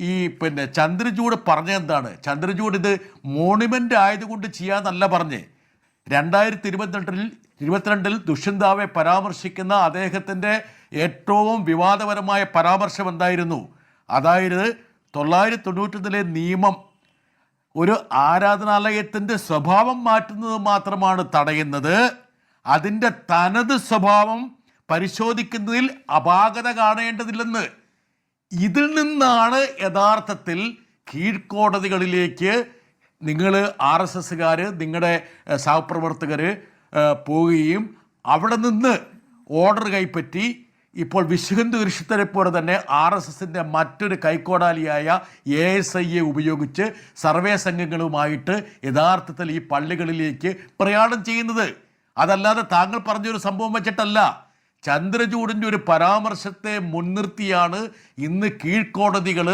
ഈ പിന്നെ ചന്ദ്രചൂഡ് പറഞ്ഞെന്താണ് ചന്ദ്രചൂഡ് ഇത് മോണിമെന്റ് ആയതുകൊണ്ട് ചെയ്യാന്നല്ല പറഞ്ഞേ. രണ്ടായിരത്തി ഇരുപത്തിരണ്ടിൽ ഇരുപത്തിരണ്ടിൽ ദുഷ്യന്താവെ പരാമർശിക്കുന്ന അദ്ദേഹത്തിന്റെ ഏറ്റവും വിവാദപരമായ പരാമർശം എന്തായിരുന്നു അതായത് തൊള്ളായിരത്തി തൊണ്ണൂറ്റൊന്നിലെ നിയമം ഒരു ആരാധനാലയത്തിന്റെ സ്വഭാവം മാറ്റുന്നത് മാത്രമാണ് തടയുന്നത്. അതിന്റെ തനത് സ്വഭാവം പരിശോധിക്കുന്നതിൽ അപാകത കാണേണ്ടതില്ലെന്ന്. ഇതിൽ നിന്നാണ് യഥാർത്ഥത്തിൽ കീഴ്ക്കോടതികളിലേക്ക് നിങ്ങൾ ആർ എസ് എസ്സുകാർ നിങ്ങളുടെ സഹപ്രവർത്തകർ പോവുകയും അവിടെ നിന്ന് ഓർഡർ കൈപ്പറ്റി ഇപ്പോൾ വിശ്വഹിന്ദു പരിഷത്തിനെ പോലെ തന്നെ ആർ എസ് എസിന്റെ മറ്റൊരു കൈക്കോടാലിയായ എ എസ് ഐ എ ഉപയോഗിച്ച് സർവേ സംഘങ്ങളുമായിട്ട് യഥാർത്ഥത്തിൽ ഈ പള്ളികളിലേക്ക് പ്രയാണം ചെയ്യുന്നത്. അതല്ലാതെ താങ്കൾ പറഞ്ഞൊരു സംഭവം വെച്ചിട്ടല്ല. ചന്ദ്രചൂഡിന്റെ ഒരു പരാമർശത്തെ മുൻനിർത്തിയാണ് ഇന്ന് കീഴ്ക്കോടതികൾ